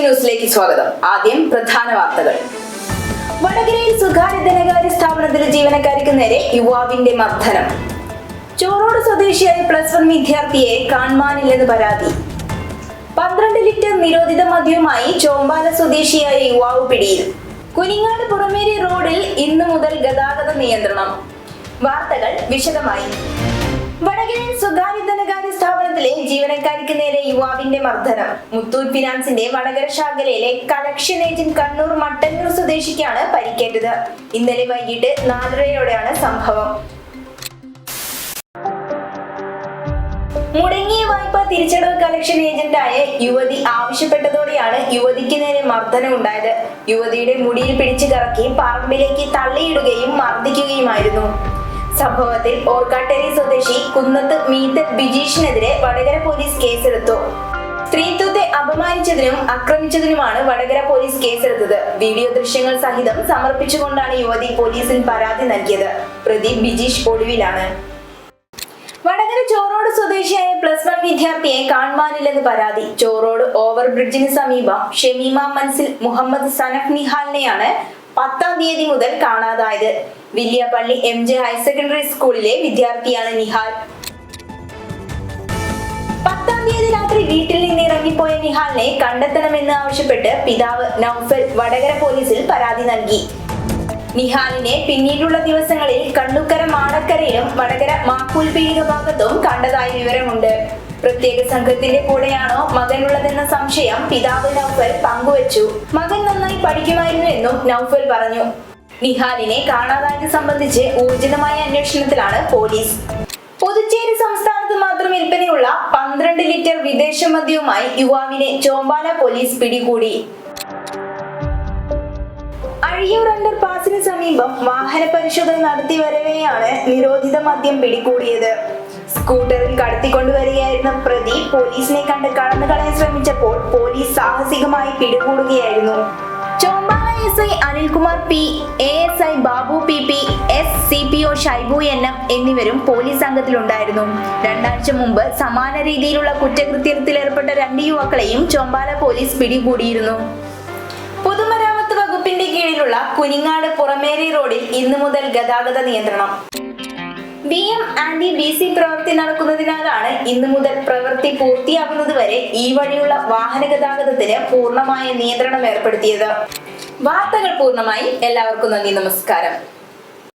ന്യൂസിലേക്ക് സ്വാഗതം. ആദ്യം പ്രധാന വാർത്തകൾ. വടകരയിൽ സ്വകാര്യ ധനകാര്യ സ്ഥാപനത്തിലെ ജീവനക്കാർക്ക് നേരെ യുവാവിന്റെ മർദ്ദനം. ചോറോട് സ്വദേശിയായ പ്ലസ് വൺ വിദ്യാർത്ഥിയെ കാണുവാനില്ലെന്ന് പരാതി. പന്ത്രണ്ട് ലിറ്റർ നിരോധിത മദ്യവുമായി ചോമ്പാല സ്വദേശിയായ യുവാവ് പിടിയിൽ. കുനിങ്ങാട് പുറമേരി റോഡിൽ ഇന്നു മുതൽ ഗതാഗത നിയന്ത്രണം. വാർത്തകൾ വിശദമായി. ജീവനക്കാർക്ക് നേരെ യുവാവിന്റെ മർദ്ദനം. മുത്തൂറ്റ് ഫിനാൻസിന്റെ വടകര ശാഖലയിലെ കളക്ഷൻ ഏജന്റ് കണ്ണൂർ മട്ടന്നൂർ സ്വദേശിക്കാണ് പരിക്കേറ്റത്. ഇന്നലെ വൈകിട്ട് നാലരയോടെയാണ് സംഭവം. മുടങ്ങിയ വായ്പ തിരിച്ചടവ് കളക്ഷൻ ഏജന്റായ യുവതി ആവശ്യപ്പെട്ടതോടെയാണ് യുവതിക്ക് നേരെ മർദ്ദനം ഉണ്ടായത്. യുവതിയുടെ മുടിയിൽ പിടിച്ചു കറക്കി പറമ്പിലേക്ക് തള്ളിയിടുകയും മർദ്ദിക്കുകയുമായിരുന്നു. സംഭവത്തിൽ ഓർക്കാട്ടേരി സ്വദേശി കുന്നത്ത് മീത്ത് ബിജീഷിനെതിരെ വടകര പോലീസ് കേസെടുത്തു. സ്ത്രീത്വത്തെ അപമാനിച്ചതിനും ആക്രമിച്ചതിനുമാണ് വടകര പോലീസ് കേസെടുത്തത്. വീഡിയോ ദൃശ്യങ്ങൾ സഹിതം സമർപ്പിച്ചുകൊണ്ടാണ് യുവതി പോലീസിൽ പരാതി നൽകിയത്. പ്രതി ബിജീഷ് ഒളിവിലാണ് വടകര ചോറോട് സ്വദേശിയായ പ്ലസ് വൺ വിദ്യാർത്ഥിയെ കാണുവാനില്ലെന്ന് പരാതി. ചോറോട് ഓവർ ബ്രിഡ്ജിന് സമീപം ഷെമീമ മൻസിൽ മുഹമ്മദ് സനഫ് നിഹാലിനെയാണ് പത്താം തീയതി മുതൽ കാണാതായത്. Villiappally M J higher secondary സ്കൂളിലെ വിദ്യാർത്ഥിയാണ് നിഹാൽ. പത്താം തീയതി രാത്രി വീട്ടിൽ നിന്ന് ഇറങ്ങിപ്പോയ നിഹാലിനെ കണ്ടെത്തണമെന്ന് ആവശ്യപ്പെട്ട് പിതാവ് നൌഫൽ വടകര പോലീസിൽ പരാതി നൽകി. നിഹാലിനെ പിന്നീടുള്ള ദിവസങ്ങളിൽ കണ്ണുക്കര മാടക്കരയിലും വടകര മാക്കൂൽ പീടിക ഭാഗത്തും കണ്ടതായി വിവരമുണ്ട്. പ്രത്യേക സംഘത്തിന്റെ കൂടെയാണോ മകനുള്ളതെന്ന സംശയം പിതാവ് നൌഫൽ പങ്കുവച്ചു. മകൻ നന്നായി പഠിക്കുമായിരുന്നു എന്നും നൌഫൽ പറഞ്ഞു. നിഹാലിനെ കാണാതായത് സംബന്ധിച്ച് ഊർജിതമായ അന്വേഷണത്തിലാണ് പോലീസ്. പുതുച്ചേരി സംസ്ഥാനത്ത് മാത്രം വിൽപ്പനയുള്ള പന്ത്രണ്ട് ലിറ്റർ വിദേശ മദ്യവുമായി യുവാവിനെ ചോമ്പാല പോലീസ് പിടികൂടി. അഴിയൂർ അണ്ടർ പാസിന് സമീപം വാഹന പരിശോധന നടത്തി വരവെയാണ് നിരോധിത മദ്യം പിടികൂടിയത്. സ്കൂട്ടറിൽ കടത്തിക്കൊണ്ടുവരികയായിരുന്ന പ്രതി പോലീസിനെ കണ്ട് കടന്നു കളയാൻ ശ്രമിച്ചപ്പോൾ പോലീസ് സാഹസികമായി പിടികൂടുകയായിരുന്നു. Chombala I Anilkumar P A S I Babu P P S C P O Shaibu N M എന്നിവരും പോലീസ് സംഘത്തിലുണ്ടായിരുന്നു രണ്ടാഴ്ച മുമ്പ് സമാന രീതിയിലുള്ള കുറ്റകൃത്യത്തിൽ ഏർപ്പെട്ട രണ്ട് യുവാക്കളെയും ചോമ്പാല പോലീസ് പിടികൂടിയിരുന്നു. പൊതുമരാമത്ത് വകുപ്പിന്റെ കീഴിലുള്ള കുനിങ്ങാട് പുറമേരി റോഡിൽ ഇന്നു മുതൽ ഗതാഗത നിയന്ത്രണം. B M and B C പ്രവൃത്തി നടക്കുന്നതിനാലാണ് ഇന്നു മുതൽ പ്രവൃത്തി പൂർത്തിയാകുന്നത് വരെ ഈ വഴിയുള്ള വാഹന ഗതാഗതത്തിന് പൂർണമായ നിയന്ത്രണം ഏർപ്പെടുത്തിയത്. വാർത്തകൾ പൂർണമായി എല്ലാവർക്കും നന്ദി നമസ്കാരം.